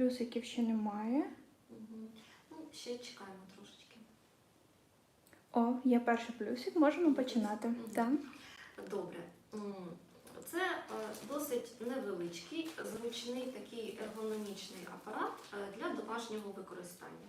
Плюсиків ще немає. Угу. Ну, ще чекаємо трошечки. О, є перший плюсик, можемо починати. Угу. Так. Добре. Це е, досить невеличкий, зручний такий ергономічний апарат е, для домашнього використання.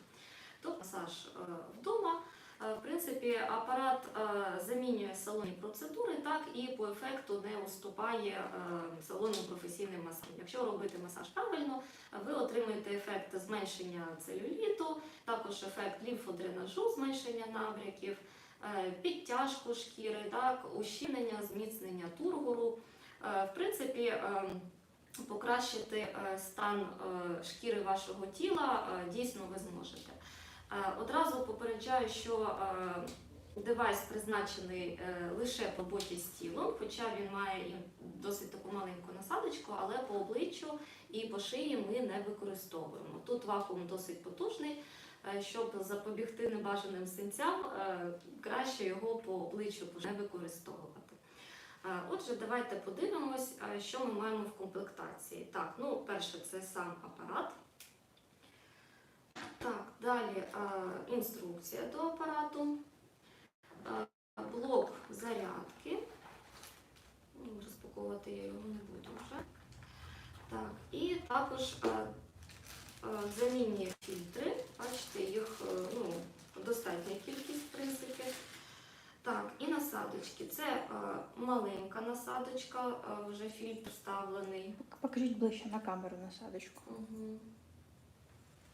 Тобто масаж е, вдома. Е, В принципі, апарат е, замінює салонні процедури, так і по ефекту не уступає е, салонним професійним масажам. Якщо робити масаж правильно, ви отримуєте ефект зменшення целюліту, також ефект лімфодренажу, зменшення набряків, підтяжку шкіри, так, ущільнення, зміцнення тургору. В принципі, покращити стан шкіри вашого тіла дійсно ви зможете. Е, Одразу попереджаю, що е, девайс призначений е, лише по роботі з тілом, хоча він має досить таку маленьку насадочку, але по обличчю і по шиї ми не використовуємо. Тут вакуум досить потужний. Щоб запобігти небажаним синцям, краще його по обличчю не використовувати. Отже, давайте подивимось, що ми маємо в комплектації. Так, ну, перше, це сам апарат. Далі інструкція до апарату, блок зарядки. Ну, Розпаковувати я його не буду вже. Так, і також замінні фільтри. Бачите, їх е, ну, достатня кількість, в принципі. Так, і насадочки. Це маленька насадочка, вже фільтр вставлений. Покажіть ближче на камеру насадочку. Угу.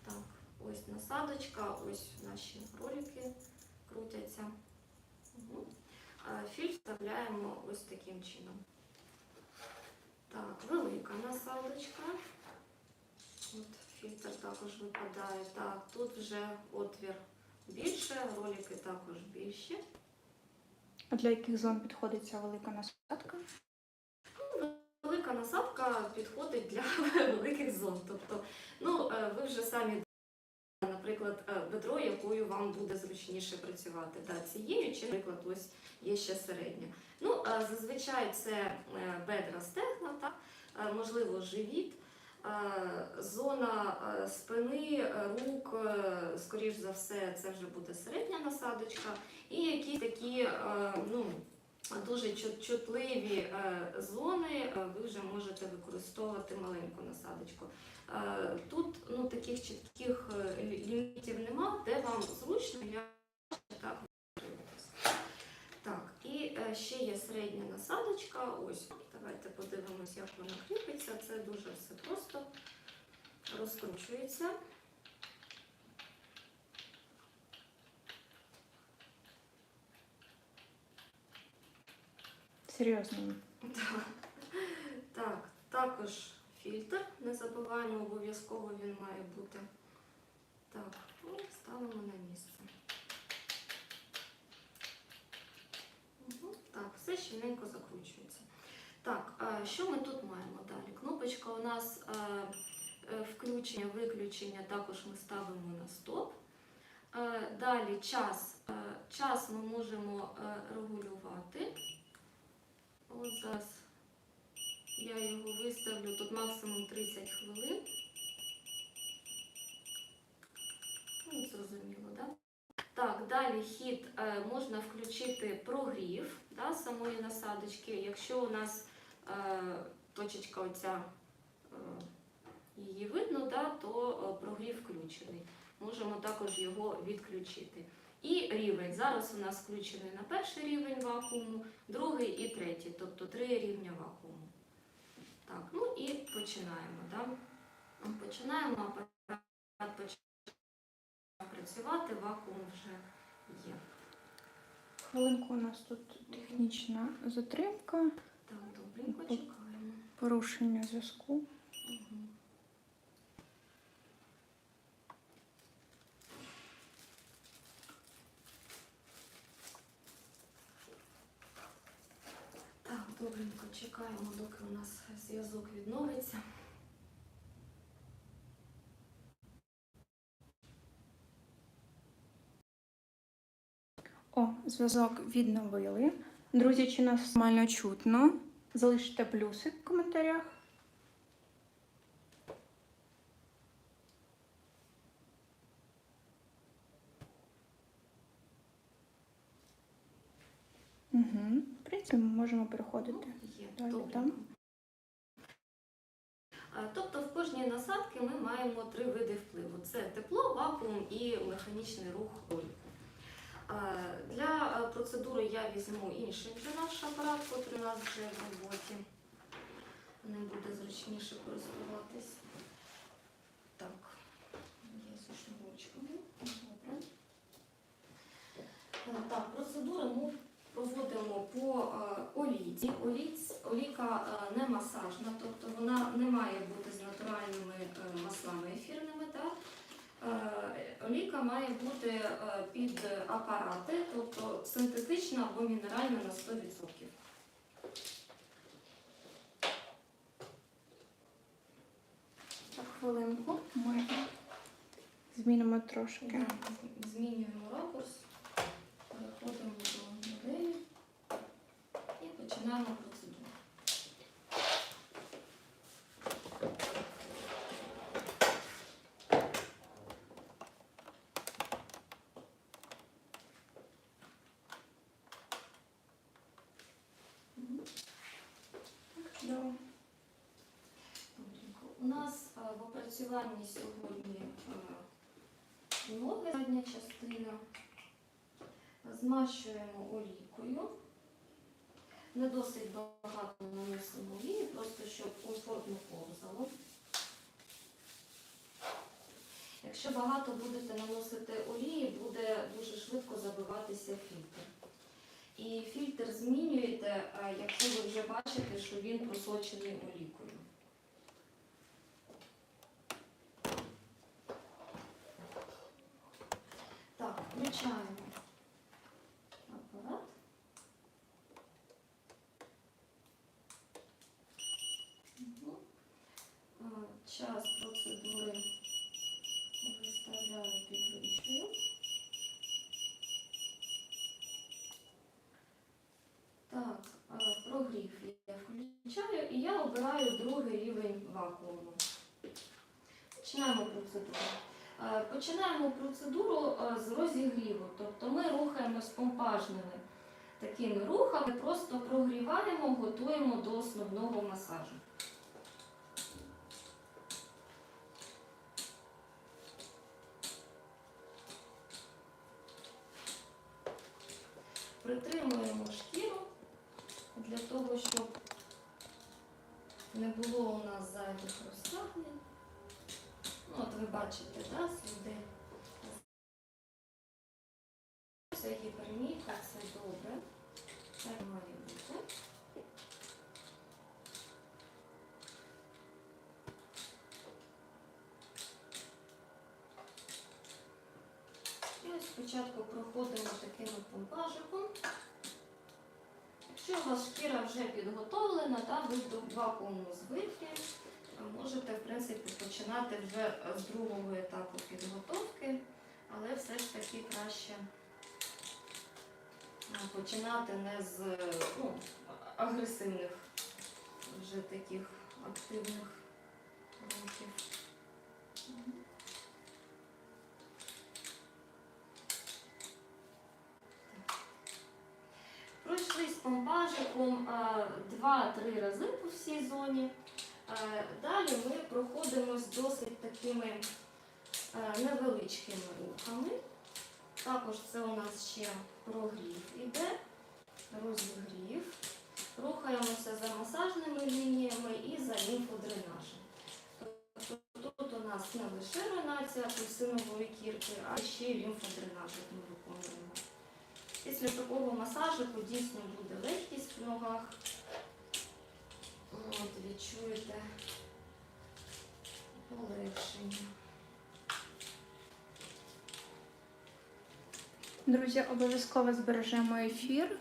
Так, ось насадочка, ось наші ролики крутяться. Угу. Фільтр вставляємо ось таким чином. Так, велика насадочка. От фільтр також випадає. Так, тут вже отвір більше, ролики також більші. А для яких зон підходить ця велика насадка? Велика насадка підходить для великих зон. Тобто, ну, е, ви вже самі, наприклад, бедро, якою вам буде зручніше працювати. Да, цією чи, наприклад, ось є ще середня. Ну, е, зазвичай це е, бедра стегна, так? Е, можливо, живіт. Зона спини, рук, скоріш за все, це вже буде середня насадочка. І якісь такі, ну, дуже чутливі е, зони, е, ви вже можете використовувати маленьку насадочку. Е, Тут ну, таких чітких лімітів нема, де вам зручно, я так. Так, і ще є середня насадочка. Ось, давайте подивимось, як вона кріпиться. Це дуже все просто розкручується. Серйозно. Так. Так, також фільтр. Не забуваємо, обов'язково він має бути. Так, ну, ставимо на місце. Мгм, Так, все щільненько закручується. Так, що ми тут маємо далі? Кнопочка у нас е, е, включення, виключення, також ми ставимо на стоп. Е, Далі час. Час ми можемо регулювати. От зараз я його виставлю тут максимум 30 хвилин. Ну, зрозуміло, так? Так, далі хід е, можна включити прогрів да, самої насадочки. Якщо у нас е, точечка оця е, її видно, да, то е, прогрів включений. Можемо також його відключити. І рівень. Зараз у нас включений на перший рівень вакууму, другий і третій, тобто три рівня вакууму. Так, ну і починаємо. Да? Починаємо, апарат починає працювати, вакуум вже є. Хвилинку у нас тут технічна затримка, Так, добренько чекаємо. порушення зв'язку. Мгм. Так, добренько чекаємо, доки у нас зв'язок відновиться. О, зв'язок відновили. Друзі, чи нас нормально чутно? Залиште плюсик в коментарях. Угу. В принципі, ми можемо переходити. Є. Далі, Добре. там. Тобто в кожній насадці ми маємо три види впливу: це тепло, вакуум і механічний рух ролі. Е, Для е, процедури я візьму інший вже наш апарат, який у нас вже в роботі. Ним буде зручніше користуватись. Так, є зі шнурочками. Добре. Е, Так, процедури ми проводимо по е, олійці. Олійць, олійка е, не масажна, тобто вона не має бути з натуральними е, маслами ефірними. Так? Олійка має бути під апарати, тобто синтетична або мінеральна на 100%. Так, хвилинку. Ми змінимо трошки. Змінюємо ракурс, переходимо і починаємо процедуру. Чудово. У нас е, в опрацюванні сьогодні е, ноги, задня частина. Змащуємо олійкою. Не досить багато наносимо олії, просто щоб комфортно повзало. Якщо багато будете наносити олії, буде дуже швидко забиватися фільтр. І фільтр змінюєте, е, якщо ви вже бачите, що він просочений олійкою. Так, включаємо апарат. Мгм. А, Час процедури виставляю підвищую. Так, прогрів я включаю і я обираю другий рівень вакууму. Починаємо процедуру. Е, Починаємо процедуру е, з розігріву, тобто ми рухаємось помпажними такими рухами, просто прогріваємо, готуємо до основного масажу. Притримуємо шкіру для того, щоб не було у нас зайвих розтягнень. Ну, от ви бачите, да, все Це гіперміка, все добре. Це має бути. І ось спочатку проходимо таким помпажиком. Якщо у вас шкіра вже підготовлена, та ви до вакууму звикли, можете в принципі починати вже з другого етапу підготовки, але все ж таки краще починати не з ну, агресивних вже таких активних рухів. Е, 2-3 рази по всій зоні. Е, Далі ми проходимо з досить такими е, невеличкими рухами. Також це у нас ще прогрів іде, розігрів. Рухаємося за масажними лініями і за лімфодренажем. Тобто тут у нас не лише руйнація апельсинової кірки, а ще й лімфодренаж ми виконуємо. Після такого масажику дійсно буде легкість в ногах. От, відчуєте полегшення. Друзі, обов'язково збережемо ефір.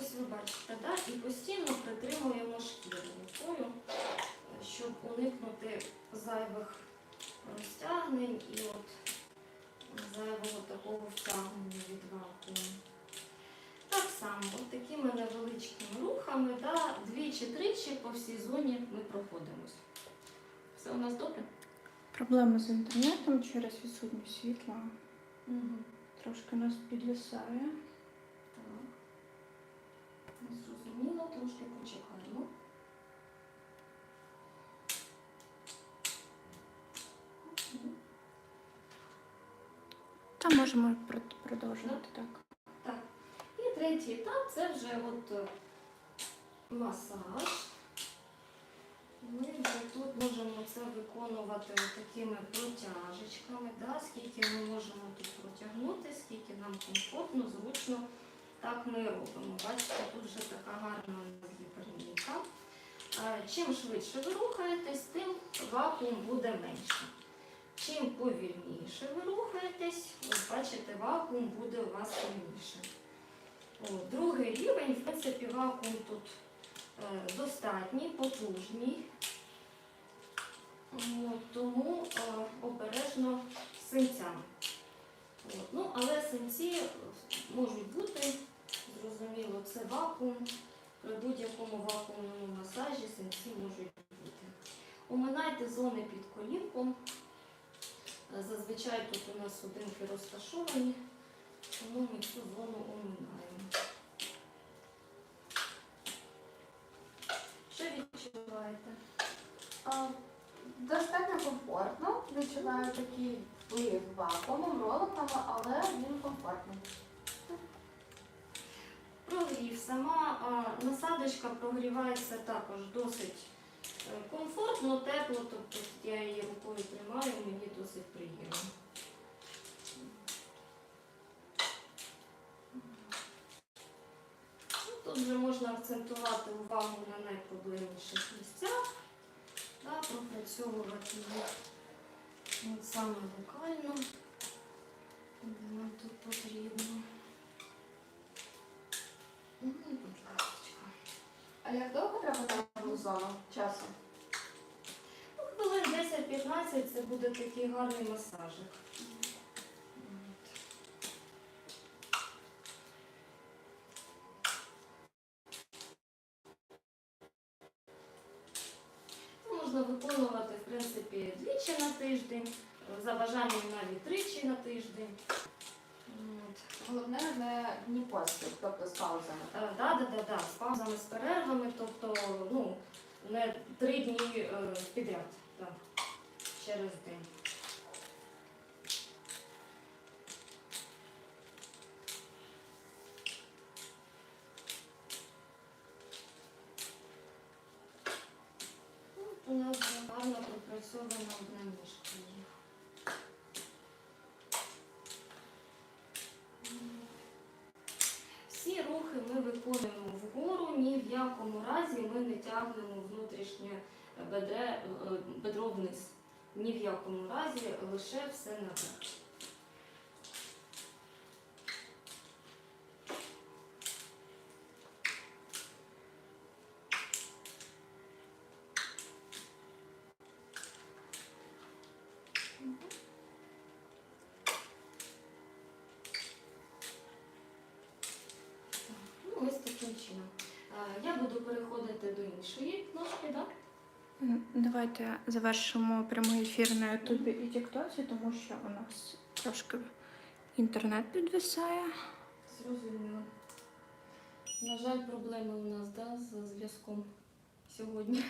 Ось ви бачите, да? і постійно притримуємо шкіру рукою, щоб уникнути зайвих розтягнень і от зайвого такого втягнення від вакууму. Так само, от такими невеличкими рухами, да, двічі-тричі по всій зоні ми проходимось. Все у нас добре? Проблеми з інтернетом через відсутність світла. Угу. Трошки нас підвисає. Так. Зрозуміло, трошки почекаємо. Мгм. Та можемо про- продовжувати так. Так. І третій етап це вже от е, масаж. Ми вже тут можемо це виконувати такими протяжечками, да? скільки ми можемо тут протягнути, скільки нам комфортно, зручно. Так ми робимо. Бачите, тут вже така гарна перемінка. Е, Чим швидше ви рухаєтесь, тим вакуум буде менше. Чим повільніше ви рухаєтесь, ось бачите, вакуум буде у вас сильніше. О, другий рівень, в принципі, вакуум тут е, достатній, потужний. От, тому е, обережно з синцями. Ну, але синці е, можуть бути, зрозуміло, це вакуум. При будь-якому вакуумному масажі синці можуть бути. Оминайте зони під колінком. Зазвичай тут у нас судинки розташовані, тому ми цю зону оминаємо. Що відчуваєте? А, Достатньо комфортно. Відчуваю такий вплив вакуумом, роликами, але він комфортний. Прогрів. Сама а, насадочка прогрівається також досить комфортно, тепло, тобто я її рукою тримаю, мені досить приємно. Ну, Тут вже можна акцентувати увагу на найпроблемніших місцях, да, пропрацьовувати їх саме локально, де нам тут потрібно. Ну. А як довго треба на зону часу? Ну, Хвилин 10-15 це буде такий гарний масажик. Ну, Можна виконувати, в принципі, двічі на тиждень, за бажанням навіть тричі на тиждень. Головне не дні поспіль, тобто з паузами. Так, да, да, да, да, з паузами, з перервами, ну, не три дні е, підряд, так, через день. Ну, У нас гарно пропрацьована одна ніжка є. Всі рухи ми виконуємо вгору, ні в якому разі ми не тягнемо внутрішнє е, бедро вниз. Ні в якому разі, лише все наверх. Е, Я буду переходити до іншої ножки, так? Давайте завершимо прямий ефір на Ютубі і Тіктоці, тому що у нас трошки інтернет підвисає. Зрозуміло. На жаль, проблеми у нас да, з зв'язком сьогодні.